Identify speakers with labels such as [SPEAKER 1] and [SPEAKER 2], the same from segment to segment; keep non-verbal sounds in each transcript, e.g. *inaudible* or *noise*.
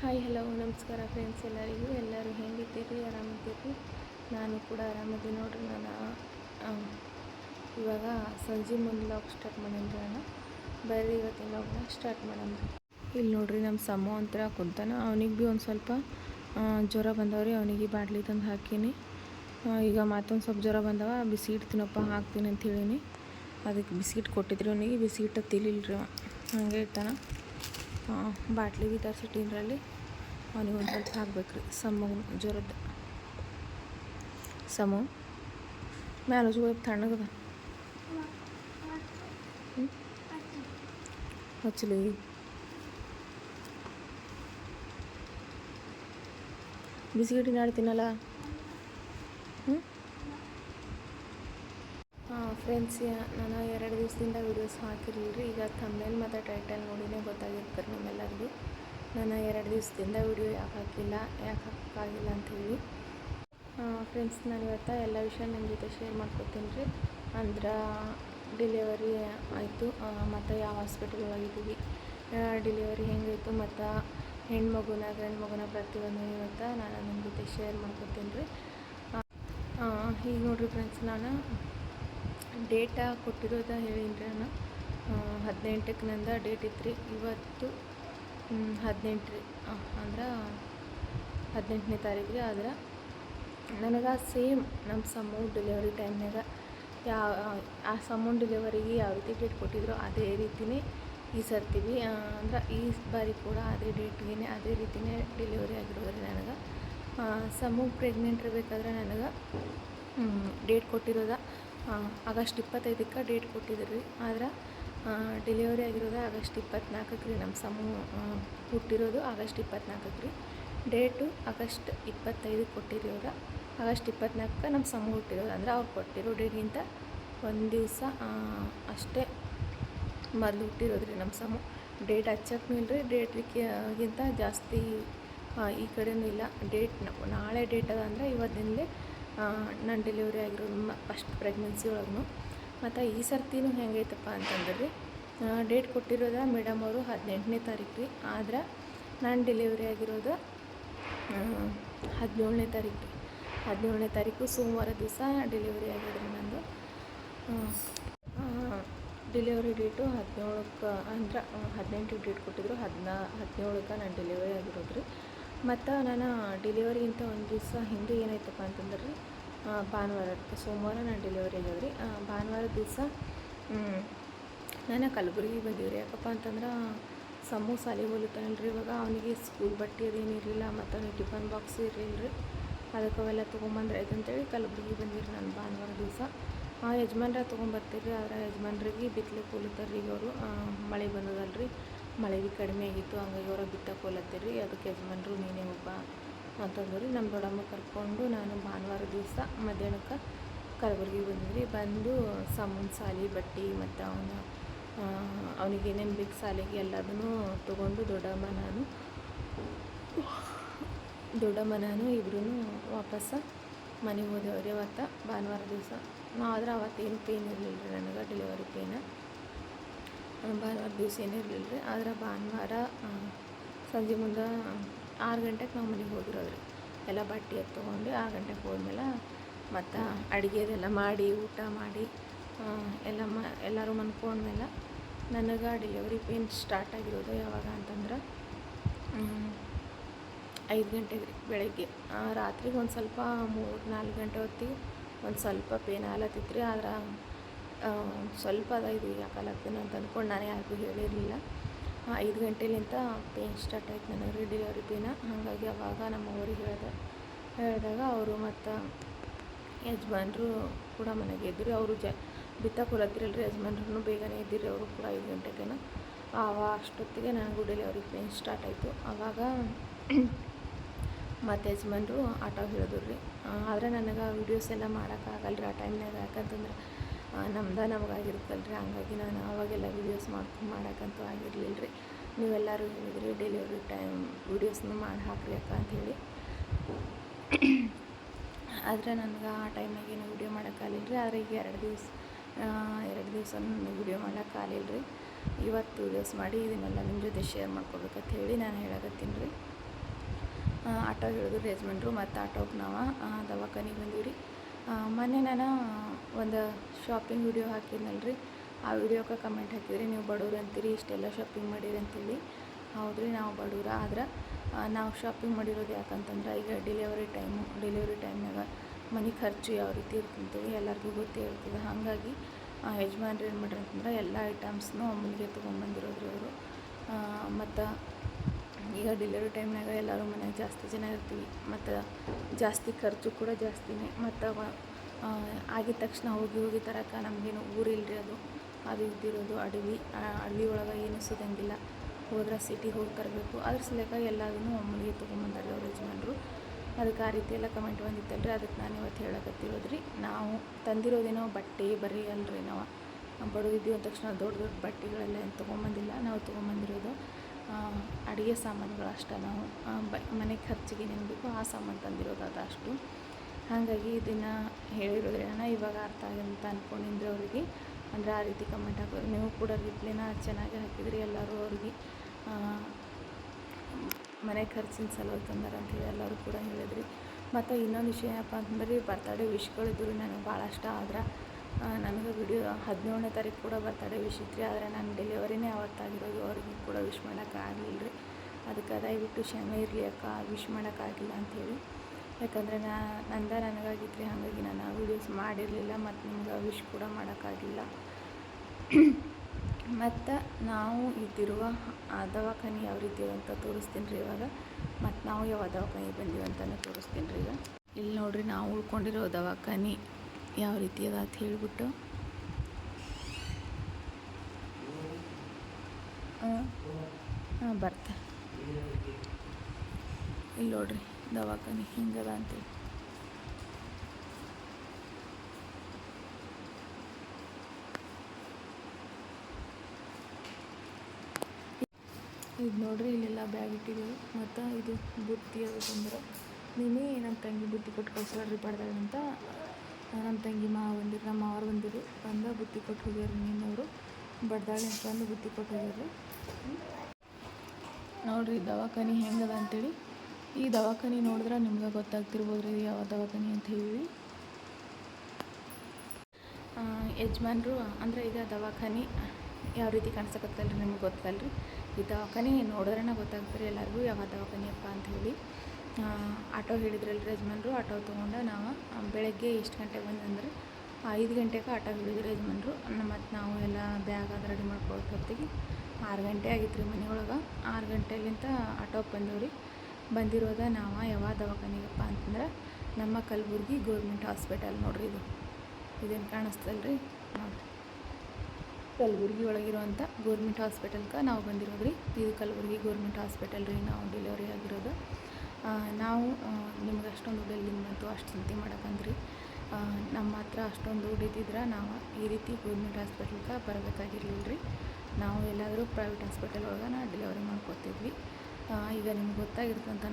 [SPEAKER 1] Hi, hello, ನಮಸ್ಕಾರ friends ಎಲ್ಲರಿಗೂ. ಎಲ್ಲರೂ ಹೆಂಗಿದ್ದೀರಿ? ಆರಾಮಿದ್ದೀರಿ? ನಾನು ಕೂಡ ಆರಾಮಿದ್ದೀನಿ. ನೋಡಿರಿ, ನಾನು ಇವಾಗ ಸಂಜೆ ಮುಂದೆ ಲಾಗ್ ಸ್ಟಾರ್ಟ್ ಮಾಡೀನಿ ನಾನು ಬರ್ರಿ, ಇವತ್ತಿನ ಲಾಗ್ನ ಸ್ಟಾರ್ಟ್ ಮಾಡೋಣ ಇಲ್ಲಿ ನೋಡ್ರಿ ನಮ್ಮ ಸಮ ಅಂತರ ಕುಂತಾನ. ಅವನಿಗೆ ಭೀ ಒಂದು ಸ್ವಲ್ಪ ಜ್ವರ ಬಂದವ್ರಿ. ಅವನಿಗೆ ಬಾಟ್ಲಿ ತಂದು ಹಾಕೀನಿ. ಈಗ ಮತ್ತೊಂದು ಸ್ವಲ್ಪ ಜ್ವರ ಬಂದವ. ಬಿಸ್ಕಿಟ್ ತಿನ್ನಪ್ಪ, ಹಾಕ್ತೀನಿ ಅಂತ ಹೇಳೀನಿ. ಅದಕ್ಕೆ ಬಿಸ್ಕಿಟ್ ಕೊಟ್ಟಿದ್ರಿ ಅವನಿಗೆ. ಬಿಸ್ಕಿಟ್ ತಿಲಿಲ್ರಿ ಅವ. ಹಂಗೆ ಇರ್ತಾನ. ಆ, ಬಾಟ್ಲಿ ಬಿ ತರಿಸಿಟ್ಟಿನ್ರಲ್ಲಿ ಅವನಿಗೆ ಒಂದು ಸ್ವಲ್ಪ ಹಾಕ್ಬೇಕ್ರಿ ಸಮ್ಮ ಜ್ವರದ್ದು ಸಮು ಮ್ಯಾಲ ಜೋಳ ತಣ್ಣಗದ ಹ್ಮ್? ಹಚ್ಚಲಿ ಬಿಸ್ಕಿಟ್ ನಾಳೆ ಫ್ರೆಂಡ್ಸ್ ನಾನು ಎರಡು ದಿವಸದಿಂದ ವೀಡಿಯೋಸ್ ಹಾಕಿರಲಿಲ್ಲ ಈಗ ತಮ್ಮೇಲೆ ಮತ್ತು ಟೈಟಲ್ ನೋಡಿನೇ ಗೊತ್ತಾಗಿರ್ತಾರೆ ನಮ್ಮೆಲ್ಲರಿಗೂ. ನಾನು ಎರಡು ದಿವಸದಿಂದ ವೀಡಿಯೋ ಯಾಕೆ ಹಾಕಿಲ್ಲ, ಯಾಕೆ ಹಾಕೋಕ್ಕಾಗಿಲ್ಲ ಅಂಥೇಳಿ ಫ್ರೆಂಡ್ಸ್, ನಾನು ಇವತ್ತು ಎಲ್ಲ ವಿಷಯ ನನ್ನ ಜೊತೆ ಶೇರ್ ಮಾಡ್ಕೊತೀನಿ ರೀ. ಅಂದ್ರೆ ಡಿಲಿವರಿ ಆಯಿತು. ಮತ್ತು ಯಾವ ಹಾಸ್ಪಿಟಲ್ ಒಳಗಿದ್ದೀವಿ ಡಿಲಿವರಿ ಹೆಂಗಾಯಿತು ಮತ್ತು ಹೆಣ್ಮಗುನ ಗಂಡು ಮಗುನ ಪ್ರತಿಯೊಂದು ಇವತ್ತು ನಾನು ನಿಮ್ಮ ಜೊತೆ ಶೇರ್ ಮಾಡ್ಕೊತೀನಿ ರೀ. ಈಗ ನೋಡಿರಿ ಫ್ರೆಂಡ್ಸ್, ನಾನು ಡೇಟಾ ಕೊಟ್ಟಿರೋದ ಹೇಳೀನಿ ರೀ ನಾನು ಹದಿನೆಂಟಕ್ಕೆ ನಂದು ಡೇಟ್ ಇತ್ತು ರೀ ಇವತ್ತು ಹದಿನೆಂಟು ರೀ ಅಂದ್ರೆ ಹದಿನೆಂಟನೇ ತಾರೀಕು ರೀ ಆದ್ರೆ ನನಗೆ ಸೇಮ್ ನಮ್ಮ ಸಮೂಹ ಡೆಲಿವರಿ ಟೈಮ್ನಾಗ ಯಾವ, ಆ ಸಮೂಹ ಡೆಲಿವರಿಗೆ ಯಾವ ರೀತಿ ಡೇಟ್ ಕೊಟ್ಟಿದ್ರು ಅದೇ ರೀತಿನೇ ಈ ಸರ್ತೀವಿ ಅಂದ್ರೆ ಈ ಬಾರಿ ಕೂಡ ಅದೇ ಡೇಟ್ಗೆ ಅದೇ ರೀತಿನೇ ಡೆಲಿವರಿ ಆಗಿರೋದು ರೀ ನನಗೆ ಸಮೂಹ ಪ್ರೆಗ್ನೆಂಟ್ ಇರಬೇಕಾದ್ರೆ ನನಗೆ ಡೇಟ್ ಕೊಟ್ಟಿರೋದ ಆಗಸ್ಟ್ ಇಪ್ಪತ್ತೈದಕ್ಕೆ ಡೇಟ್ ಕೊಟ್ಟಿದ್ರು ಆದ್ರೆ ಡೆಲಿವರಿ ಆಗಿರೋದು ಆಗಸ್ಟ್ ಇಪ್ಪತ್ನಾಲ್ಕಕ್ಕೆ ರೀ. ನಮ್ಮ ಸಮೂಹ ಹುಟ್ಟಿರೋದು ಆಗಸ್ಟ್ ಇಪ್ಪತ್ನಾಲ್ಕಕ್ಕೆ ರೀ. ಡೇಟು ಆಗಸ್ಟ್ ಇಪ್ಪತ್ತೈದಕ್ಕೆ ಕೊಟ್ಟಿರಿ ಅವ್ರ. ಆಗಸ್ಟ್ ಇಪ್ಪತ್ನಾಲ್ಕಕ್ಕೆ ನಮ್ಮ ಸಮೂಹ ಹುಟ್ಟಿರೋದು. ಅಂದ್ರೆ ಅವ್ರು ಕೊಟ್ಟಿರೋ ಡೇಟ್ಗಿಂತ ಒಂದು ದಿವಸ ಅಷ್ಟೇ ಮೊದಲು ಹುಟ್ಟಿರೋದು ರೀ ನಮ್ಮ ಸಮೂಹ ಡೇಟ್ ಹಚ್ಚಕ್ಕೆ ರೀ ಡೇಟ್ಗಿಂತ ಜಾಸ್ತಿ ಈ ಕಡೆಯೂ ಇಲ್ಲ. ಡೇಟ್ ನಾಳೆ ಡೇಟ್ ಅದ ಅಂದರೆ ಇವತ್ತಿನಲ್ಲೇ ನಾನು ಡೆಲಿವರಿ ಆಗಿರೋದು ಫಸ್ಟ್ ಪ್ರೆಗ್ನೆನ್ಸಿ ಒಳಗೂ ಮತ್ತು ಈ ಸರ್ತಿನೂ ಹೆಂಗೈತಪ್ಪ ಅಂತಂದ್ರೆ ಡೇಟ್ ಕೊಟ್ಟಿರೋದ ಮೇಡಮ್ ಅವರು ಹದಿನೆಂಟನೇ ತಾರೀಕು ರೀ. ಆದ್ರೆ ನಾನು ಡೆಲಿವರಿ ಆಗಿರೋದು ಹದಿನೇಳನೇ ತಾರೀಕು ರೀ. ಹದಿನೇಳನೇ ತಾರೀಕು ಸೋಮವಾರ ದಿವಸ ಡೆಲಿವರಿ ಆಗಿರೋದು ನಂದು. ಡೆಲಿವರಿ ಡೇಟು ಹದಿನೇಳಕ್ಕೆ ಅಂದ್ರೆ, ಹದಿನೆಂಟು ಡೇಟ್ ಕೊಟ್ಟಿದ್ರು, ಹದಿನಾ, ಹದಿನೇಳಕ್ಕೆ ನಾನು ಡೆಲಿವರಿ ಆಗಿರೋದು ರೀ. ಮತ್ತು ನಾನು ಡೆಲಿವರಿಗಿಂತ ಒಂದು ದಿವಸ ಹಿಂದೆ ಏನಾಯ್ತಪ್ಪ ಅಂತಂದ್ರೆ ರೀ ಭಾನುವಾರ, ಸೋಮವಾರ ನಾನು ಡೆಲಿವರಿ ಆಗ್ಯಾವ ರೀ ಭಾನುವಾರ ದಿವಸ ನಾನು ಕಲಬುರಗಿ ಬಂದೀವಿ ರೀ ಯಾಕಪ್ಪ ಅಂತಂದ್ರೆ ಸಮೂ ಸಾಲಿ ಹೋಗ್ಲತ್ತಾನಲ್ಲ ರೀ ಇವಾಗ? ಅವನಿಗೆ ಸ್ಕೂಲ್ ಬಟ್ಟೆ ಅದೇನು ಇರಲಿಲ್ಲ, ಮತ್ತು ಅವನಿಗೆ ಟಿಫನ್ ಬಾಕ್ಸ್ ಇರಲಿಲ್ಲ ರೀ ಅದಕ್ಕೆ ಅವೆಲ್ಲ ತೊಗೊಂಬಂದ್ರೆ. ಆಯ್ತು ಅಂತೇಳಿ ಕಲಬುರಗಿ ಬಂದಿರಿ ನಾನು ಭಾನುವಾರ ದಿವಸ. ಆ ಯಜಮಾನ್ರ ತೊಗೊಂಬರ್ತೀರಿ ಆದ್ರೆ ಯಜಮಾನ್ರಿಗೆ ಹೋಗ್ಲತ್ತಾರ ರೀ ಅವರು. ಮಳೆ ಬಂದದಲ್ಲ ರೀ ಮಳೆ ಕಡಿಮೆ ಆಗಿತ್ತು, ಹಂಗಾಗಿ ಅವ್ರು ಬಿತ್ತಕ್ಕೆ ರೀ. ಅದಕ್ಕೆ ಯಜಮಾನ್ರು, ನೀನೇ ಒಬ್ಬ ಅಂತಂದು ರೀ. ನಮ್ಮ ದೊಡ್ಡಮ್ಮ ಕರ್ಕೊಂಡು ನಾನು ಭಾನುವಾರ ದಿವಸ ಮಧ್ಯಾಹ್ನಕ್ಕೆ ಕಲಬುರ್ಗಿ ಬಂದಿದ್ರಿ ಬಂದು ಸಾಮಾನು ಸಾಲಿ, ಬಟ್ಟೆ ಮತ್ತು ಅವನ ಅವನಿಗೆ ಏನೇನು ಬೇಕು ಸಾಲಿಗೆ ಎಲ್ಲದನ್ನು ತೊಗೊಂಡು ದೊಡ್ಡಮ್ಮ ನಾನು ದೊಡ್ಡಮ್ಮ ನಾನು ಇಬ್ಬರೂ ವಾಪಸ್ಸು ಮನೆಗೆ ಹೋದೆವ್ರಿ ಅವತ್ತು ಭಾನುವಾರ ದಿವಸ. ಆದ್ರೆ ಅವತ್ತೇನು ಪೇನ್ ಇರಲಿಲ್ಲ ರೀ ನನಗೆ ಡೆಲಿವರಿ ಪೇನ. ಭಾನುವಾರ ದಿವಸ ಏನೂ ಇರಲಿಲ್ಲ ರೀ ಆದ್ರೆ ಭಾನುವಾರ ಸಂಜೆ ಮುಂದೆ ಆರು ಗಂಟೆಗೆ ನಾವು ಮನೆಗೆ ಹೋಗಿರೋದು ರೀ. ಎಲ್ಲ ಬಟ್ಟೆ ತೊಗೊಂಡು ಆರು ಗಂಟೆಗೆ ಹೋದ್ಮೇಲೆ ಮತ್ತು ಅಡುಗೆದೆಲ್ಲ ಮಾಡಿ, ಊಟ ಮಾಡಿ ಎಲ್ಲ ಮ, ಎಲ್ಲರೂ ಮನ್ಕೊಂಡ್ಮೇಲೆ ನನಗೆ ಡೆಲಿವರಿ ಪೇನ್ ಸ್ಟಾರ್ಟ್ ಆಗಿರೋದು ಯಾವಾಗ ಅಂತಂದ್ರೆ ಐದು ಗಂಟೆಗೆ ಬೆಳಗ್ಗೆ. ರಾತ್ರಿಗೆ ಒಂದು ಸ್ವಲ್ಪ ಮೂರು ನಾಲ್ಕು ಗಂಟೆ ಹೊತ್ತಿಗೆ ಒಂದು ಸ್ವಲ್ಪ ಪೇನ್ ಆಲತ್ತಿತ್ತು ರೀ ಆದ್ರೆ ಸ್ವಲ್ಪ ಅದ ಇದು ಯಾಕಲತ್ತೇನೋ ಅಂತ ಅಂದ್ಕೊಂಡು ನಾನು ಯಾರಿಗೂ ಹೇಳಿರಲಿಲ್ಲ. ಐದು ಗಂಟೆಲಿಂತ ಪೇನ್ ಸ್ಟಾರ್ಟ್ ಆಯ್ತು ನನಗೆ ಡೆಲಿವರಿ ಪೇನ ಹಾಗಾಗಿ ಅವಾಗ ನಮ್ಮ ಊರಿಗೆ ಹೇಳಿದೆ, ಹೇಳಿದಾಗ ಅವರು ಮತ್ತು ಯಜಮಾನ್ರು ಕೂಡ ಮನೆಗೆ ಇದ್ದರು. ಅವರು ಜ ಬಿತ್ತಕ್ಕೆ ಹೊಲತ್ತಿರಲ್ಲ ರೀ ಯಜಮಾನ್ರು ಬೇಗನೆ ಇದ್ದಿರಿ, ಅವರು ಕೂಡ ಐದು ಗಂಟೆಗೆನ ಆವಾಗ ಅಷ್ಟೊತ್ತಿಗೆ ನನಗೂ ಡೆಲಿವರಿ ಪೇನ್ ಸ್ಟಾರ್ಟ್ ಆಯಿತು. ಆವಾಗ ಮತ್ತು ಯಜಮಾನ್ರು ಆಟೋ ಹೇಳಿದ್ರು ರೀ. ಆದರೆ ನನಗೆ ವೀಡಿಯೋಸ್ ಎಲ್ಲ ಮಾಡೋಕ್ಕಾಗಲ್ಲ ರೀ ಆ ಟೈಮ್ನಾಗ ಯಾಕಂತಂದ್ರೆ ನಮ್ದು ನಮಗಾಗಿರುತ್ತಲ್ಲ ರೀ ಹಂಗಾಗಿ ನಾನು ಅವಾಗೆಲ್ಲ ವೀಡಿಯೋಸ್ ಮಾಡ್ಕೊಂಡು ಮಾಡೋಕ್ಕಂತೂ ಆಗಿರಲಿಲ್ಲ ರೀ ನೀವೆಲ್ಲರೂ ಹೇಳಿದ್ರಿ ಡೆಲಿವರಿ ಟೈಮ್ ವೀಡಿಯೋಸ್ನ ಮಾಡಿ ಹಾಕ್ರಿ ಅಕ್ಕ ಅಂಥೇಳಿ ಆದರೆ ನನಗೆ ಆ ಟೈಮಾಗಿ ಏನು ವೀಡಿಯೋ ಮಾಡೋಕ್ಕಾಗಲಿಲ್ಲ ರೀ ಆದರೆ ಈಗ ಎರಡು ದಿವಸ ಎರಡು ದಿವಸ ವೀಡಿಯೋ ಮಾಡೋಕ್ಕಾಗಲಿಲ್ಲ ರೀ ಇವತ್ತು ವೀಡಿಯೋಸ್ ಮಾಡಿ ಇದನ್ನೆಲ್ಲ ನಿಮ್ಮ ಜೊತೆ ಶೇರ್ ಮಾಡ್ಕೊಬೇಕಂತ ಹೇಳಿ ನಾನು ಹೇಳಕತ್ತೀನಿ ರೀ. ಆಟೋ ಹೇಳಿದ್ರು ಯಜಮಾನ್ರು ಮತ್ತು ಆಟೋಗೆ ನಾವು ದವಾಖಾನಿಗೆ ಬಂದೀವಿ ರೀ ಮೊನ್ನೆ ನಾನು ಒಂದು ಶಾಪಿಂಗ್ ವಿಡಿಯೋ ಹಾಕಿದ್ನಲ್ಲ ರೀ ಆ ವಿಡಿಯೋಕ್ಕೆ ಕಮೆಂಟ್ ಹಾಕಿದ್ರಿ, ನೀವು ಬಡವ್ರು ಅಂತೀರಿ, ಇಷ್ಟೆಲ್ಲ ಶಾಪಿಂಗ್ ಮಾಡಿರಿ ಅಂತೇಳಿ ಹೌದು ರೀ ನಾವು ಬಡವ್ರ ಆದ್ರೆ ನಾವು ಶಾಪಿಂಗ್ ಮಾಡಿರೋದು ಯಾಕಂತಂದ್ರೆ, ಈಗ ಡೆಲಿವರಿ ಟೈಮು ಡೆಲಿವರಿ ಟೈಮ್ನಾಗ ಮನೆ ಖರ್ಚು ಯಾವ ರೀತಿ ಇರ್ತಂತೇಳಿ ಎಲ್ಲರಿಗೂ ಗೊತ್ತೇ ಇರ್ತದೆ ಹಾಗಾಗಿ ಯಜಮಾನ್ರು ಏನು ಮಾಡ್ರಿ ಅಂತಂದ್ರೆ ಎಲ್ಲ ಐಟಮ್ಸ್ನೂ ಅಮ್ಮನಿಗೆ ತೊಗೊಂಬಂದಿರೋದ್ರಿ ಅವರು. ಮತ್ತು ಈಗ ಡೆಲಿವರಿ ಟೈಮ್ನಾಗ ಎಲ್ಲರೂ ಮನ್ಯಾಗ ಜಾಸ್ತಿ ಜನ ಇರ್ತೀವಿ. ಮತ್ತು ಜಾಸ್ತಿ ಖರ್ಚು ಕೂಡ ಜಾಸ್ತಿನೇ. ಮತ್ತು ಆಗಿದ ತಕ್ಷಣ ಹೋಗಿ ಹೋಗಿ ತರಕ ನಮಗೇನು ಊರಿಲ್ರಿ ಅದು. ಅದು ಇದ್ದಿರೋದು ಅಡವಿ. ಅಡವಿ ಒಳಗೆ ಏನು ಸಿಗಂಗಿಲ್ಲ. ಹೋದ್ರೆ ಸಿಟಿಗೆ ಹೋಗಿ ತರಬೇಕು. ಅದ್ರ ಸಲಕ ಎಲ್ಲದನ್ನು ಒಮ್ಮೆಗೆ ತೊಗೊಂಬಂದಾರೆ ಅವ್ರ ಯಜಮಾನರು. ಅದಕ್ಕೆ ಆ ರೀತಿ ಎಲ್ಲ ಕಮೆಂಟ್ ಬಂದಿತ್ತಲ್ರಿ. ಅದಕ್ಕೆ ನಾನು ಇವತ್ತು ಹೇಳಕತ್ತಿರೋದು ರೀ ನಾವು ತಂದಿರೋದೇನೋ ಬಟ್ಟೆ ಬರೀ ಅಲ್ರಿ ನಾವು. ಬಡವಿದ್ದೀವಿ ಅಂದ ತಕ್ಷಣ ದೊಡ್ಡ ದೊಡ್ಡ ಬಟ್ಟೆಗಳೆಲ್ಲ ಏನು ತೊಗೊಂಬಂದಿಲ್ಲ. ನಾವು ತೊಗೊಂಬಂದಿರೋದು ಅಡುಗೆ ಸಾಮಾನುಗಳು ಅಷ್ಟೇ ನಾವು ಬ, ಮನೆ ಖರ್ಚಿಗೆ ಬೇಕೋ ಆ ಸಾಮಾನು ತಂದಿರೋದು ಅಷ್ಟು ಹಾಗಾಗಿ ಇದನ್ನು ಹೇಳಿರೋದ್ರಿಂದ ಇವಾಗ ಅರ್ಥ ಆಗಿದೆ ಅಂತ ಅಂದ್ಕೊಂಡಿದ್ರೆ ಅವರಿಗೆ. ಅಂದರೆ ಆ ರೀತಿ ಕಮೆಂಟ್ ಹಾಕೋರು ನೀವು ಕೂಡ ರಿಪ್ಲೈನ ಚೆನ್ನಾಗಿ ಹಾಕಿದ್ರಿ, ಎಲ್ಲರೂ ಅವ್ರಿಗೆ ಮನೆ ಖರ್ಚಿನ ಸಲುವಾಗಿ ತಂದಾರ ಅಂತೇಳಿ ಎಲ್ಲರೂ ಕೂಡ ಹೇಳಿದ್ರಿ. ಮತ್ತು ಇನ್ನೊಂದು ವಿಷಯ ಏನಪ್ಪ ಅಂತಂದ್ರೆ ಬರ್ತಡೇ ವಿಶ್ಗಳಿದ್ರು ನನಗೆ ಭಾಳ ಇಷ್ಟ ಆದ್ರೆ ನನಗೆ ವಿಡಿಯೋ ಹದಿನೇಳನೇ ತಾರೀಕು ಕೂಡ ಬರ್ತಾಡೆ ವಿಶ್ ಇತ್ತು ರೀ ಆದರೆ ನಾನು ಡೆಲಿವರಿನೇ ಅವತ್ತಾಗಿರೋದು. ಅವ್ರಿಗೆ ಕೂಡ ವಿಶ್ ಮಾಡೋಕ್ಕಾಗಲಿಲ್ಲ ರೀ. ಅದಕ್ಕೆ ದಯವಿಟ್ಟು ಕ್ಷಮೆ ಇರಲಿ ಅಕ್ಕ, ವಿಶ್ ಮಾಡೋಕ್ಕಾಗಿಲ್ಲ ಅಂಥೇಳಿ. ಯಾಕಂದರೆ ನಾ, ನಂದ ನನಗಾಗಿತ್ತು ರೀ ಹಾಗಾಗಿ ನಾನು ವೀಡಿಯೋಸ್ ಮಾಡಿರಲಿಲ್ಲ, ಮತ್ತು ನಿಮ್ಗೆ ವಿಶ್ ಕೂಡ ಮಾಡೋಕ್ಕಾಗಿಲ್ಲ *clears throat* ಮತ್ತು ನಾವು ಇದ್ದಿರುವ ಆ ದವಾಖಾನೆ ಯಾವ ರೀತಿ ಅಂತ ತೋರಿಸ್ತೀನಿ ರೀ ಇವಾಗ. ಮತ್ತು ನಾವು ಯಾವ ದವಾಖಾನೆಗೆ ಬಂದೀವಿ ಅಂತಲೂ ತೋರಿಸ್ತೀನಿ ರೀ ಈಗ. ಇಲ್ಲಿ ನೋಡಿರಿ, ನಾವು ಉಳ್ಕೊಂಡಿರೋ ದವಾಖಾನೆ. ಯಾವ ರೀತಿ ಅದ ಅಂತ ಹೇಳಿಬಿಟ್ಟು. ಹಾಂ ಬರ್ತೆ. ಇಲ್ಲಿ ನೋಡ್ರಿ, ದವಾಖಾನೆ ಹಿಂಗದ ಅಂತೇಳಿ ಇದು ನೋಡ್ರಿ, ಇಲ್ಲೆಲ್ಲ ಬ್ಯಾಗ್ ಇಟ್ಟಿದ್ದೀವಿ ಮತ್ತು ಇದು ಬುತ್ತಿ ಅದು ತಂದ್ರೆ. ನೀನೇ ನಮ್ಮ ತಂಗಿ ಬುತ್ತಿ ಕೊಟ್ಟು ಪಡ್ದಾಳ ಅಂತ ನಮ್ಮ ತಂಗಿ ಮಾವ ಬಂದಿರು ನಮ್ಮ ಮಾವರು ಬಂದಿರು. ಬಂದ ಬುತ್ತಿ ಕೊಟ್ಟು ಹೋಗ್ಯಾರ ನೀನವರು ಬಡ್ದಾಳೆ ಅಂತಂದು ಬುತ್ತಿ ಕೊಟ್ಟು ಹೋಗ್ಯಾರ. ನೋಡ್ರಿ ದವಾಖಾನೆ ಹೆಂಗದ ಅಂತೇಳಿ. ಈ ದವಾಖಾನೆ ನೋಡಿದ್ರೆ ನಿಮ್ಗೆ ಗೊತ್ತಾಗ್ತಿರ್ಬೋದು ರೀ ಯಾವ ದವಾಖಾನೆ ಅಂತ ಹೇಳಿ. ಯಜಮಾನ್ರು, ಅಂದರೆ ಈಗ ದವಾಖಾನೆ ಯಾವ ರೀತಿ ಕಾಣಿಸಕತ್ತಲ್ಲ ರೀ ನಿಮ್ಗೆ ಗೊತ್ತಲ್ರಿ? ಈ ದವಾಖಾನೆ ನೋಡಿದ್ರೆ ಗೊತ್ತಾಗ್ತಾರೆ ಎಲ್ಲರಿಗೂ ಯಾವ ದವಾಖಾನೆಯಪ್ಪ ಅಂತ ಹೇಳಿ. ಆಟೋ ಹೇಳಿದ್ರಲ್ರಿ ಯಜಮಾನ್ರು, ಆಟೋ ತೊಗೊಂಡು ನಾವು ಬೆಳಗ್ಗೆ ಎಷ್ಟು ಗಂಟೆಗೆ ಬಂದಂದ್ರೆ ಐದು ಗಂಟೆಗೆ ಆಟೋ ಹಿಡಿದ್ರು ಯಜಮಾನ್ರು. ಮತ್ತು ನಾವು ಎಲ್ಲ ಬ್ಯಾಗ್ ಅದು ರೆಡಿ ಮಾಡ್ಕೊಳ್ಳೋ ಹೊತ್ತಿಗೆ ಆರು ಗಂಟೆ ಆಗಿತ್ತು ರೀ ಮನೆಯೊಳಗೆ. ಆರು ಗಂಟೆಲಿಂತ ಆಟೋಗೆ ರೀ ಬಂದಿರೋದ ನಾವು ಯಾವ ದವಾಖಾನೆಗಪ್ಪ ಅಂತಂದ್ರೆ ನಮ್ಮ ಕಲಬುರ್ಗಿ ಗೌರ್ಮೆಂಟ್ ಹಾಸ್ಪಿಟಲ್ ನೋಡ್ರಿ ಇದು. ಇದೇನು ಕಾಣಿಸ್ತಲ್ಲ ರೀ ಕಲಬುರ್ಗಿ ಒಳಗಿರುವಂಥ ಗೌರ್ಮೆಂಟ್ ಹಾಸ್ಪಿಟಲ್ಗೆ ನಾವು ಬಂದಿರೋದು ರೀ ಇದು ಕಲಬುರ್ಗಿ ಗೌರ್ಮೆಂಟ್ ಹಾಸ್ಪಿಟಲ್ ರೀ, ನಾವು ಡೆಲಿವರಿ ಆಗಿರೋದು. ನಾವು ನಿಮ್ಗೆ ಅಷ್ಟೊಂದು ಬಂತು ಅಷ್ಟು ಚಿಂತೆ ಮಾಡಕ್ಕಂದ್ರಿ ನಮ್ಮ ಹತ್ರ ಅಷ್ಟೊಂದು ದುಡ್ಡು ಇದ್ದಿದ್ರೆ ನಾವು ಈ ರೀತಿ ಗೌರ್ಮೆಂಟ್ ಹಾಸ್ಪಿಟ್ಲ್ಗೆ ಬರಬೇಕಾಗಿರಲಿಲ್ಲ ರೀ ನಾವು ಎಲ್ಲಾದರೂ ಪ್ರೈವೇಟ್ ಹಾಸ್ಪಿಟಲ್ ಒಳಗೆ ನಾ ಡೆಲಿವರಿ ಮಾಡ್ಕೊತಿದ್ವಿ. ಈಗ ನಿಮ್ಗೆ ಗೊತ್ತಾಗಿರುತ್ತೆ ಅಂತ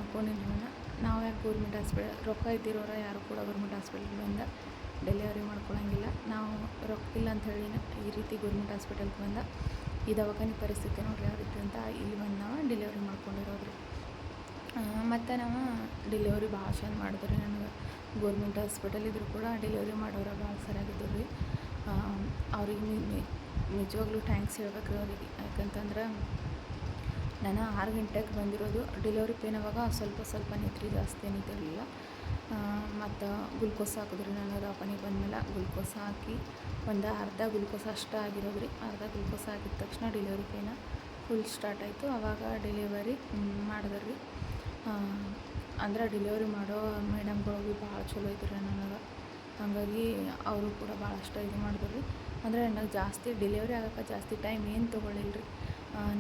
[SPEAKER 1] ನಾವು ಯಾಕೆ ಗೌರ್ಮೆಂಟ್ ಹಾಸ್ಪಿಟಲ್ ರೊಕ್ಕ ಇದ್ದಿರೋರ ಯಾರು ಕೂಡ ಗೌರ್ಮೆಂಟ್ ಹಾಸ್ಪಿಟ್ಲಿಗೆ ಬಂದ ಡೆಲಿವರಿ ಮಾಡ್ಕೊಳ್ಳೋಂಗಿಲ್ಲ ನಾವು ರೊಕ್ಕ ಇಲ್ಲ ಅಂತ ಹೇಳಿ ಈ ರೀತಿ ಗೌರ್ಮೆಂಟ್ ಹಾಸ್ಪಿಟಲ್ಗೆ ಬಂದ. ಈ ದವಾಖಾನೆ ಪರಿಸ್ಥಿತಿ ನೋಡ್ರಿ ಯಾವ ರೀತಿ ಅಂತ ಇಲ್ಲಿ ಬಂದು ನಾವು ಡೆಲಿವರಿ ಮಾಡ್ಕೊಂಡಿರೋದ್ರಿ. ಮತ್ತು ನಾವು ಡೆಲಿವರಿ ಭಾಳ ಚೆಂದ ಮಾಡಿದ್ರು ರೀ ನನಗೆ. ಗೌರ್ಮೆಂಟ್ ಹಾಸ್ಪಿಟಲ್ ಇದ್ರೂ ಕೂಡ ಡೆಲಿವರಿ ಮಾಡೋರು ಭಾಳ ಸರಿಯಾಗಿದ್ದರು. ರೀ ಅವ್ರಿಗೆ ನಿಜವಾಗ್ಲೂ ಥ್ಯಾಂಕ್ಸ್ ಹೇಳ್ಬೇಕು ರೀ ಅವ್ರಿಗೆ. ಯಾಕಂತಂದ್ರೆ ನಾನು ಆರು ಗಂಟೆಗೆ ಬಂದಿರೋದು ಡೆಲಿವರಿ ಪೇನ್ ಅವಾಗ ಸ್ವಲ್ಪ ಸ್ವಲ್ಪ ನಿತ್ರಿ ಜಾಸ್ತಿ ಏನಿದ್ದಿರಲಿಲ್ಲ ಮತ್ತು ಗ್ಲುಕೋಸ್ ಹಾಕಿದ್ರಿ ನಾನು ದವಾಖಾನೆಗೆ ಬಂದಮೇಲೆ ಗ್ಲುಕೋಸ್ ಹಾಕಿ ಒಂದು ಅರ್ಧ ಗ್ಲುಕೋಸ್ ಅಷ್ಟು ಆಗಿರೋದು ರೀ ಅರ್ಧ ಗ್ಲುಕೋಸ್ ಹಾಕಿದ ತಕ್ಷಣ ಡೆಲಿವರಿ ಪೇನ ಫುಲ್ ಸ್ಟಾರ್ಟ್ ಆಯಿತು. ಆವಾಗ ಡೆಲಿವರಿ ಮಾಡಿದ್ರು. ಅಂದ್ರೆ ಡೆಲಿವರಿ ಮಾಡೋ ಮೇಡಮ್ಗಳು ಭೀ ಭಾಳ ಚಲೋ ಇದ್ರು ನನಗೆ ಹಾಗಾಗಿ ಅವರು ಕೂಡ ಭಾಳಷ್ಟು ಇದು ಮಾಡಿದ್ರು ರೀ ಅಂದರೆ ನನಗೆ ಜಾಸ್ತಿ ಡೆಲಿವರಿ ಆಗೋಕೆ ಜಾಸ್ತಿ ಟೈಮ್ ಏನು ತೊಗೊಳ್ಳಿಲ್ಲ ರೀ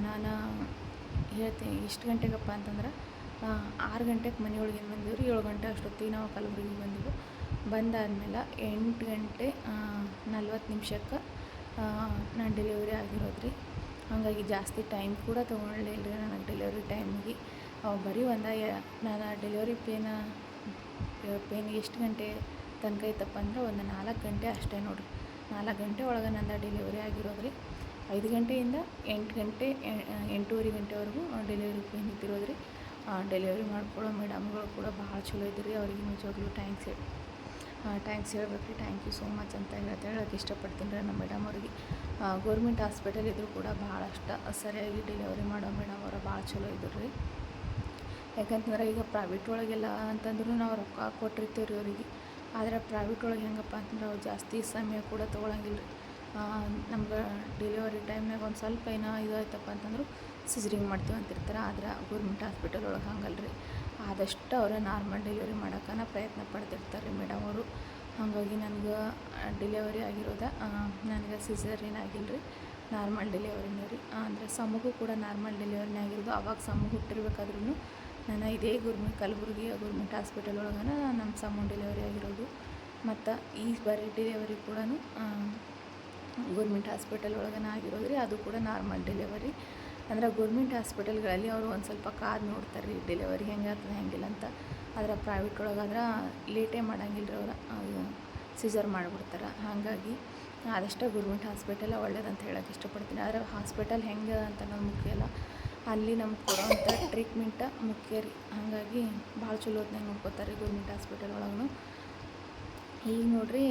[SPEAKER 1] ನಾನು ಹೇಳ್ತೀನಿ ಇಷ್ಟು ಗಂಟೆಗಪ್ಪ ಅಂತಂದ್ರೆ ಆರು ಗಂಟೆಗೆ ಮನೆಯೊಳಗೆ ಏನು ಬಂದಿವ್ರಿ? ಏಳು ಗಂಟೆ ಅಷ್ಟೊತ್ತಿಗೆ ನಾವು ಕಲಬುರಗಿಗೆ ಬಂದಿದ್ದು ಬಂದಾದ್ಮೇಲೆ ಎಂಟು ಗಂಟೆ ನಲ್ವತ್ತು ನಿಮಿಷಕ್ಕೆ ನಾನು ಡೆಲಿವರಿ ಆಗಿರೋದು ರೀ ಹಾಗಾಗಿ ಜಾಸ್ತಿ ಟೈಮ್ ಕೂಡ ತೊಗೊಳ್ಳಿಲ್ಲ ರೀ ನನಗೆ ಡೆಲಿವರಿ ಟೈಮಿಗೆ ಬರೀ ಒಂದು ನಾನು ಡೆಲಿವರಿ ಪೇನ ಪೇನ್ ಎಷ್ಟು ಗಂಟೆ ತನಕ ಐತಪ್ಪ ಅಂದ್ರೆ ಒಂದು ನಾಲ್ಕು ಗಂಟೆ ಅಷ್ಟೇ ನೋಡಿರಿ. ನಾಲ್ಕು ಗಂಟೆ ಒಳಗೆ ನಂದು ಡೆಲಿವರಿ ಆಗಿರೋದು ರೀ ಐದು ಗಂಟೆಯಿಂದ ಎಂಟು ಗಂಟೆ ಎಂಟೂವರೆ ಗಂಟೆವರೆಗೂ ಡೆಲಿವರಿ ಪೇನ್ ಇದ್ದಿರೋದು ರೀ ಡೆಲಿವರಿ ಮಾಡ್ಕೊಳ್ಳೋ ಮೇಡಮ್ಗಳು ಕೂಡ ಭಾಳ ಚಲೋ ಇದ್ರಿ ಅವ್ರಿಗೆ ನಿಜವಾಗ್ಲೂ ಥ್ಯಾಂಕ್ಸ್ ಹೇಳಿ. ಥ್ಯಾಂಕ್ಸ್ ಹೇಳ್ಬೇಕು ರೀ ಥ್ಯಾಂಕ್ ಯು ಸೋ ಮಚ್ ಅಂತ ಹೇಳ್ತಾ ಹೇಳೋಕ್ಕೆ ಇಷ್ಟಪಡ್ತೀನಿ ರೀ ನಮ್ಮ ಮೇಡಮ್ ಅವ್ರಿಗೆ. ಗೌರ್ಮೆಂಟ್ ಹಾಸ್ಪಿಟಲ್ ಇದ್ದರೂ ಕೂಡ ಭಾಳಷ್ಟು ಸರಿಯಾಗಿ ಡೆಲಿವರಿ ಮಾಡೋ ಮೇಡಮ್ ಅವರು ಭಾಳ ಚಲೋ ಇದ್ದರು ರೀ ಯಾಕಂತಂದ್ರೆ ಈಗ ಪ್ರೈವೇಟ್ ಒಳಗೆಲ್ಲ ಅಂತಂದ್ರು ನಾವು ರೊಕ್ಕ ಕೊಟ್ಟಿರ್ತೀವಿ ರೀ ಅವರಿಗೆ. ಆದರೆ ಪ್ರೈವೇಟ್ ಒಳಗೆ ಹೆಂಗಪ್ಪ ಅಂತಂದ್ರೆ ಅವ್ರು ಜಾಸ್ತಿ ಸಮಯ ಕೂಡ ತೊಗೊಳಂಗಿಲ್ಲ ರೀ ನಮ್ಗೆ ಡೆಲಿವರಿ ಟೈಮ್ನಾಗ ಒಂದು ಸ್ವಲ್ಪ ಏನೋ ಇದಾಯ್ತಪ್ಪ ಅಂತಂದ್ರು ಸಿಸ್ರಿಂಗ್ ಮಾಡ್ತೀವಿ ಅಂತಿರ್ತಾರೆ. ಆದ್ರೆ ಗೌರ್ಮೆಂಟ್ ಹಾಸ್ಪಿಟಲ್ ಒಳಗೆ ಹಂಗಲ್ಲ ರೀ ಆದಷ್ಟು ಅವರೇ ನಾರ್ಮಲ್ ಡೆಲಿವರಿ ಮಾಡೋಕ್ಕನ ಪ್ರಯತ್ನ ಪಡ್ತಿರ್ತಾರೆ ರೀ ಮೇಡಮ್ ಅವರು. ಹಾಗಾಗಿ ನನಗೆ ಡೆಲಿವರಿ ಆಗಿರೋದ ನನಗೆ ಸಿಜರಿನ ಆಗಿಲ್ಲ ರೀ ನಾರ್ಮಲ್ ಡೆಲಿವರಿನೇ ರೀ ಅಂದರೆ ಸಮಗೂ ಕೂಡ ನಾರ್ಮಲ್ ಡೆಲಿವರಿನೇ ಆಗಿರೋದು ಅವಾಗ ಸಮಗೂ ಹುಟ್ಟಿರ್ಬೇಕಾದ್ರೂ ನಾನು ಇದೇ ಗೌರ್ಮೆಂಟ್, ಕಲಬುರಗಿ ಗೌರ್ಮೆಂಟ್ ಹಾಸ್ಪಿಟಲ್ ಒಳಗನ ನಮ್ಮ ಸಮ ಡೆಲಿವರಿ ಆಗಿರೋದು. ಮತ್ತು ಈ ಬಾರಿ ಡೆಲಿವರಿ ಕೂಡ ಗೌರ್ಮೆಂಟ್ ಹಾಸ್ಪಿಟಲ್ ಒಳಗನ ಆಗಿರೋದು ರೀ ಅದು ಕೂಡ ನಾರ್ಮಲ್ ಡೆಲಿವರಿ. ಅಂದ್ರೆ ಗೌರ್ಮೆಂಟ್ ಹಾಸ್ಪಿಟಲ್ಗಳಲ್ಲಿ ಅವರು ಒಂದು ಸ್ವಲ್ಪ ಕಾದು ನೋಡ್ತಾರೆ ರೀ ಡೆಲಿವರಿ ಹೆಂಗೆ ಆಗ್ತದೆ, ಹೆಂಗಿಲ್ಲ ಅಂತ. ಆದ್ರೆ ಪ್ರೈವೇಟ್ ಒಳಗಾದ್ರೆ ಲೇಟೇ ಮಾಡಂಗಿಲ್ಲ ರೀ ಅವ್ರು ಸೀಸರ್ ಮಾಡಿಬಿಡ್ತಾರೆ. ಹಾಗಾಗಿ ಆದಷ್ಟು ಗೌರ್ಮೆಂಟ್ ಹಾಸ್ಪಿಟಲ್ ಒಳ್ಳೇದಂತ ಹೇಳೋಕ್ಕೆ ಇಷ್ಟಪಡ್ತೀನಿ. ಆದರೆ ಹಾಸ್ಪಿಟಲ್ ಹೆಂಗೆ ಅಂತ ನಮ್ಮ ಮುಖ್ಯ ಅಲ್ಲ ಅಲ್ಲಿ ನಮ್ಗೆ ಕೊಡೋವಂಥ ಟ್ರೀಟ್ಮೆಂಟ ಮುಖ್ಯ ರೀ. ಹಾಗಾಗಿ ಭಾಳ ಚಲೋ ಹೊತ್ನಾಗ ನೋಡ್ಕೋತಾರೆ ಗೌರ್ಮೆಂಟ್ ಹಾಸ್ಪಿಟಲ್ ಒಳಗೂ ಈಗ ನೋಡ್ರಿ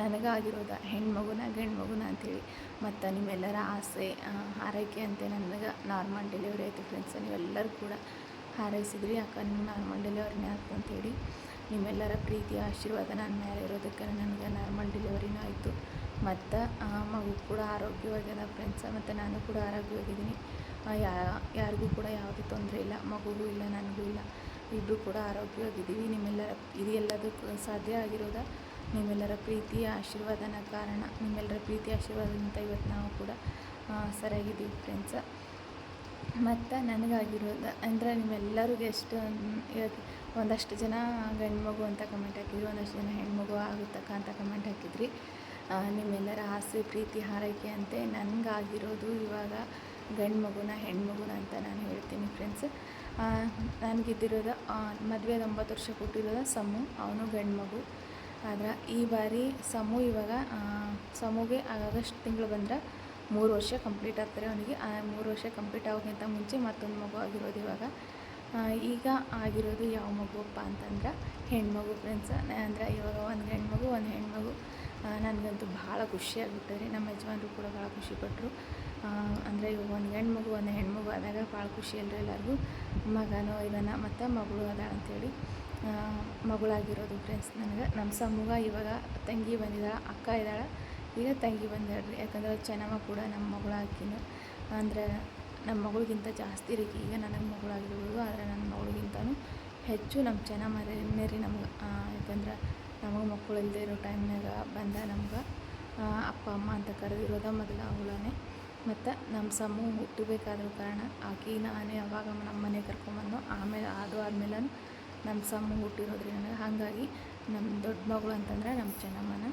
[SPEAKER 1] ನನಗಾಗಿರೋದ ಹೆಣ್ಮಗುನ ಗಂಡ್ಮಗುನ ಅಂಥೇಳಿ. ಮತ್ತು ನಿಮ್ಮೆಲ್ಲರ ಆಸೆ ಹಾರೈಕೆ ಅಂತ ನನಗೆ ನಾರ್ಮಲ್ ಡೆಲಿವರಿ ಆಯಿತು ಫ್ರೆಂಡ್ಸ್ ನೀವೆಲ್ಲರೂ ಕೂಡ ಹಾರೈಸಿದ್ರಿ. ಅಕ್ಕ ನಿಮ್ಗೆ ನಾರ್ಮಲ್ ಡೆಲಿವರಿನೇ ಆಯ್ತು ಅಂತೇಳಿ ನಿಮ್ಮೆಲ್ಲರ ಪ್ರೀತಿ ಆಶೀರ್ವಾದ ನನ್ನ ಮೇಲೆ ಇರೋದಕ್ಕೆ ನನಗೆ ನಾರ್ಮಲ್ ಡೆಲಿವರಿನೂ ಆಯಿತು. ಮತ್ತು ಮಗು ಕೂಡ ಆರೋಗ್ಯವಾಗ್ಯದ ಫ್ರೆಂಡ್ಸ ಮತ್ತು ನಾನು ಕೂಡ ಆರೋಗ್ಯವಾಗಿದ್ದೀನಿ. ಯಾರಿಗೂ ಕೂಡ ಯಾವುದೇ ತೊಂದರೆ ಇಲ್ಲ, ಮಗುಗೂ ಇಲ್ಲ, ನನಗೂ ಇಲ್ಲ. ಇಬ್ಬರು ಕೂಡ ಆರೋಗ್ಯವಾಗಿದ್ದೀವಿ. ನಿಮ್ಮೆಲ್ಲರ ಇದು ಎಲ್ಲದಕ್ಕೂ ಸಾಧ್ಯ ಆಗಿರೋದ ನಿಮ್ಮೆಲ್ಲರ ಪ್ರೀತಿಯ ಆಶೀರ್ವಾದನ ಕಾರಣ, ನಿಮ್ಮೆಲ್ಲರ ಪ್ರೀತಿ ಆಶೀರ್ವಾದದಿಂದ ಇವತ್ತು ನಾವು ಕೂಡ ಸರಿಯಾಗಿದ್ದೀವಿ ಫ್ರೆಂಡ್ಸ ಮತ್ತು ನನಗಾಗಿರೋದು ಅಂದರೆ ನಿಮ್ಮೆಲ್ಲರೂ ಎಷ್ಟು ಒಂದಷ್ಟು ಜನ ಗಂಡು ಮಗು ಅಂತ ಕಮೆಂಟ್ ಹಾಕಿದ್ರಿ, ಒಂದಷ್ಟು ಜನ ಹೆಣ್ಮಗು ಆಗುತ್ತಕ್ಕ ಅಂತ ಕಮೆಂಟ್ ಹಾಕಿದ್ರಿ. ನಿಮ್ಮೆಲ್ಲರ ಆಸೆ, ಪ್ರೀತಿ, ಹಾರೈಕೆ ಅಂತೆ ನನಗಾಗಿರೋದು ಇವಾಗ ಗಂಡು ಮಗುನ ಹೆಣ್ಮಗುನ ಅಂತ ನಾನು ಹೇಳ್ತೀನಿ ಫ್ರೆಂಡ್ಸ್ ನನಗಿದ್ದಿರೋದು ಮದುವೆದ ಒಂಬತ್ತು ವರ್ಷ ಕೊಟ್ಟಿರೋದು ಸಮು. ಅವನು ಗಂಡು ಮಗು ಆದ್ರೆ ಈ ಬಾರಿ ಸಮು ಇವಾಗ ಸಮುಗೆ ಆಗಸ್ಟ್ ತಿಂಗಳು ಬಂದ್ರೆ ಮೂರು ವರ್ಷ ಕಂಪ್ಲೀಟ್ ಆಗ್ತಾರೆ ಅವನಿಗೆ. ಮೂರು ವರ್ಷ ಕಂಪ್ಲೀಟ್ ಆಗೋಕ್ಕಿಂತ ಮುಂಚೆ ಮತ್ತೊಂದು ಮಗು ಆಗಿರೋದು ಇವಾಗ. ಈಗ ಆಗಿರೋದು ಯಾವ ಮಗುವಪ್ಪ ಅಂತಂದ್ರೆ ಹೆಣ್ಮಗು ಫ್ರೆಂಡ್ಸ್ ಅಂದರೆ ಇವಾಗ ಒಂದು ಗಂಡು ಮಗು ಒಂದು ಹೆಣ್ಮಗು. ನನಗಂತೂ ಭಾಳ ಖುಷಿಯಾಗುತ್ತೆ ರೀ. ನಮ್ಮ ಯಜಮಾನ್ರು ಕೂಡ ಭಾಳ ಖುಷಿಪಟ್ಟರು ಅಂದರೆ ಇವಾಗ ಒಂದು ಹೆಣ್ಣು ಮಗು ಒಂದು ಹೆಣ್ಮಗು ಆದಾಗ ಭಾಳ ಖುಷಿ ಅಲ್ರಿ ಎಲ್ಲರಿಗೂ. ಮಗನೋ ಇದನ್ನ ಮತ್ತು ಮಗಳು ಅದ ಅಂಥೇಳಿ ಮಗಳಾಗಿರೋದು ಫ್ರೆಂಡ್ಸ್ ನನಗೆ. ನಮ್ಮ ಸಮೂಹ ಇವಾಗ ತಂಗಿ ಬಂದಿದ್ದಾಳೆ ಅಕ್ಕ ಇದ್ದಾಳೆ ಈಗ ತಂಗಿ ಬಂದಾಳ್ರಿ. ಯಾಕಂದ್ರೆ ಚೆನ್ನಮ್ಮ ಕೂಡ ನಮ್ಮ ಮಗಳು ಆಕಿನ. ಅಂದರೆ ನಮ್ಮ ಮಗಳಿಗಿಂತ ಜಾಸ್ತಿ ರೀ. ಈಗ ನನಗೆ ಮಗಳಾಗಿರ್ಬೋದು, ಆದರೆ ನನ್ನ ಮಗಳಿಗಿಂತನೂ ಹೆಚ್ಚು ನಮ್ಮ ಚೆನ್ನಮ್ಮನೇ ರೀ ನಮ್ಗೆ. ಯಾಕಂದ್ರೆ ನಮಗೆ ಮಕ್ಕಳು ಇಲ್ಲದೆ ಇರೋ ಟೈಮ್ನಾಗ ಬಂದ ನಮ್ಗೆ ಅಪ್ಪ, ಅಮ್ಮ ಅಂತ ಕರೆದಿರೋದ ಮೊದಲ ಅವಳನೇ ಮತ್ತು ನಮ್ಮ ಸಮೂಹ ಹುಟ್ಟಬೇಕಾದ್ರ ಕಾರಣ ಆಕೆ, ನಾನೇ ಅವಾಗ ನಮ್ಮ ಮನೆಗೆ ಕರ್ಕೊಂಬಂದು ಆಮೇಲೆ ಅದು ಆದಮೇಲೆ ನಮ್ಮ ಸಮೂಹ ಹುಟ್ಟಿರೋದ್ರಿ ನನಗೆ ಹಾಗಾಗಿ ನಮ್ಮ ದೊಡ್ಡ ಮಗಳು ಅಂತಂದ್ರೆ ನಮ್ಮ ಚೆನ್ನಮ್ಮನ.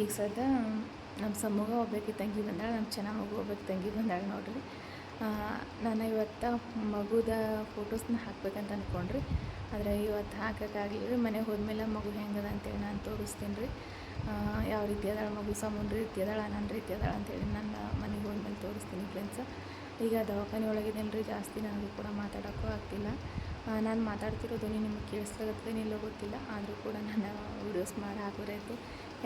[SPEAKER 1] ಈಗ ಸದ್ಯ ನಮ್ಮ ಸಮೂಹ ಒಬ್ಬಾಕಿ ತಂಗಿ ಬಂದಾಳೆ ನಮ್ಮ ಚೆನ್ನಮ್ಮಗೂ ಒಬ್ಬಾಕಿ ತಂಗಿ ಬಂದಾಳೆ ನೋಡ್ರಿ. ನಾನು ಇವತ್ತು ಮಗುದ ಫೋಟೋಸ್ನ ಹಾಕ್ಬೇಕಂತ ಅಂದ್ಕೊಂಡ್ರಿ ಆದರೆ ಇವತ್ತು ಹಾಕೋಕ್ಕಾಗಲಿಲ್ಲ ರೀ. ಮನೆಗೆ ಹೋದ್ಮೇಲೆ ಮಗು ಹೆಂಗದ ಅಂತೇಳಿ ನಾನು ತೋರಿಸ್ತೀನಿ ರೀ. ಯಾವ ರೀತಿ ಅದಾಳ ಮಗು, ಸಮುದ್ರ ರೀತಿ ಅದಾಳ ನನ್ನ ರೀತಿ ಅದಾಳ ಅಂತೇಳಿ ನನ್ನ ಮನೆಗೆ ಹೋದ್ಮೇಲೆ ತೋರಿಸ್ತೀನಿ ಫ್ರೆಂಡ್ಸ್ ಈಗ ದವಾಖಾನೆ ಒಳಗಿದ್ದೇನೆ ರೀ ಜಾಸ್ತಿ ನನಗೂ ಕೂಡ ಮಾತಾಡೋಕ್ಕೂ ಆಗ್ತಿಲ್ಲ. ನಾನು ಮಾತಾಡ್ತಿರೋದು ನಿಮಗೆ ಕೇಳಿಸ್ಲಾಗತ್ತೇನಿಲ್ಲೋ ಗೊತ್ತಿಲ್ಲ. ಆದರೂ ಕೂಡ ನಾನು ವೀಡಿಯೋಸ್ ಮಾಡಿ ಹಾಕೋರೈತು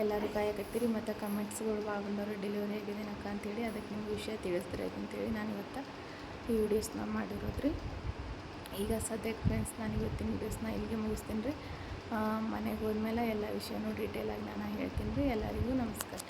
[SPEAKER 1] ಎಲ್ಲರೂ ಕಾಯಕತ್ತೀರಿ ಮತ್ತು ಕಮೆಂಟ್ಸ್ಗಳು ಭಾಳ ಬಂದವರು ಡೆಲಿವರಿ ಆಗಿದ್ದೇನಕ್ಕ ಅಂತೇಳಿ ಅದಕ್ಕೆ ನಿಮ್ಗೆ ವಿಷಯ ತಿಳಿಸ್ತಿರೋದು ಅಂತೇಳಿ ನಾನು ಇವತ್ತು ಈ ವೀಡಿಯೋಸ್ನ ಮಾಡಿರೋದ್ರಿ. ಈಗ ಸದ್ಯಕ್ಕೆ ಫ್ರೆಂಡ್ಸ್ ನಾನು ಇವತ್ತಿನ ವೀಡಿಯೋಸ್ನ ಇಲ್ಲಿಗೆ ಮುಗಿಸ್ತೀನಿ ರೀ. ಮನೆಗೆ ಹೋದ್ಮೇಲೆ ಎಲ್ಲ ವಿಷಯನೂ ಡೀಟೇಲಾಗಿ ನಾನು ಹೇಳ್ತೀನಿ ರೀ. ಎಲ್ಲರಿಗೂ ನಮಸ್ಕಾರ.